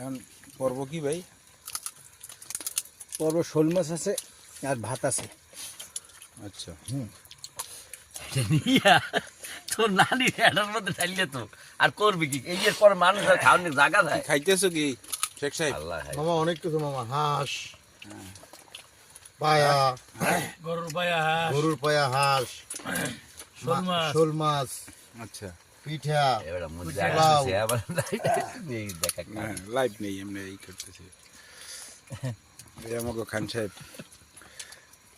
এখন পর্ব কি ভাই? পর্ব শোল মাছ আছে আর ভাত আছে। আচ্ছা। হুম। তোর নানি এটার মধ্যে ঢালিয়ে তো। আর করবি কি? এই যে পর মানুষ আর খাওয়ানোর জায়গা দেয় খাইতেছো কি শেখ সাহেব? মামা অনেক কিছু মামা হাঁস পায়া গরুর পায়া হাঁস। গরুর পায়া হাঁস শোল মাছ। শোল মাছ। আচ্ছা। পিঠা এবার মধ্যে আসছে আবার এই দেখা লাইভ নেই এমনি এই করতেছি। এই আমাকে খান সাহেব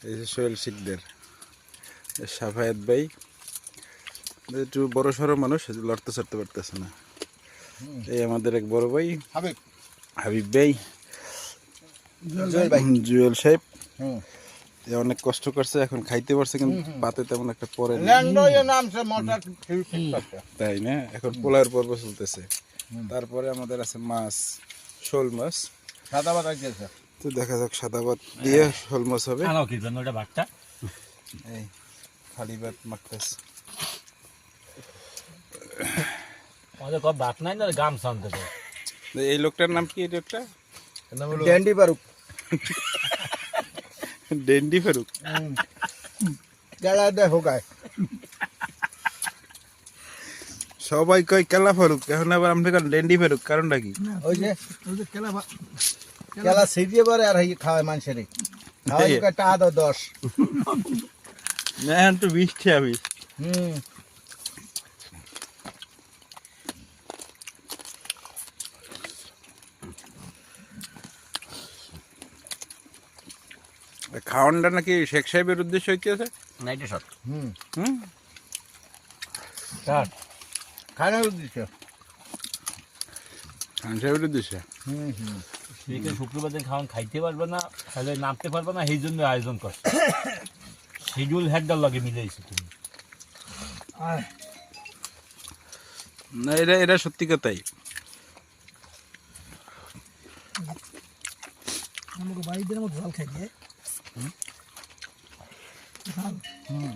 এই যে সোহেল শিকদের এই সাফায়াত ভাই একটু বড় সড়ো মানুষ লড়তে চড়তে পারতেছে না। এই আমাদের এক বড় ভাই হাবিব। হাবিব ভাই জুয়েল ভাই। জুয়েল সাহেব। হুম। অনেক কষ্ট করছে এখন খাইতে পারছে কিন্তু পাতে তেমন একটা পরে তাই না? এখন পোলার পর্ব চলতেছে। তারপরে আমাদের আছে মাছ শোল মাছ। সাদা গেছে তো দেখা যাক সাদা ভাত দিয়ে শোল মাছ হবে। ওটা ভাতটা? এই খালি ভাত মাখতেছে। আমাদের কব ভাত নাই না গাম শান্ত এই লোকটার নাম কি এই লোকটা? ড্যান্ডি পারুক ডেন্ডি ফেরুক। গেলা দেখো গায়। সবাই কয় কেলা ফেরুক? এখন আবার আমি কেন ডেন্ডি ফেরুক। কারণটা কি? ওই যে কেলা সিটিয়ে পরে আর এই খাওয়ায় মানুষের। খাওয়াই টাকা দাও দশ। না এখন তো বৃষ্টি আমি হুম। খাওয়ানটা নাকি শেখ সাহেবের উদ্দেশ্য হইতেছে না এটা সত্য হুম। হুম? কাট খানার উদ্দেশ্য? খান সাহেবের উদ্দেশ্যে? হুম হুম। সেদিকে শুক্রবার দিন খাওয়ান খাইতে পারবে না তাহলে নামতে পারবে না সেই জন্য আয়োজন করছে। শিডিউল হেডটার লগে মিলেছে তুমি। না এটা এটা সত্যি কথাই। আমাকে বাড়িদের মতো জল খাই দিয়ে হুম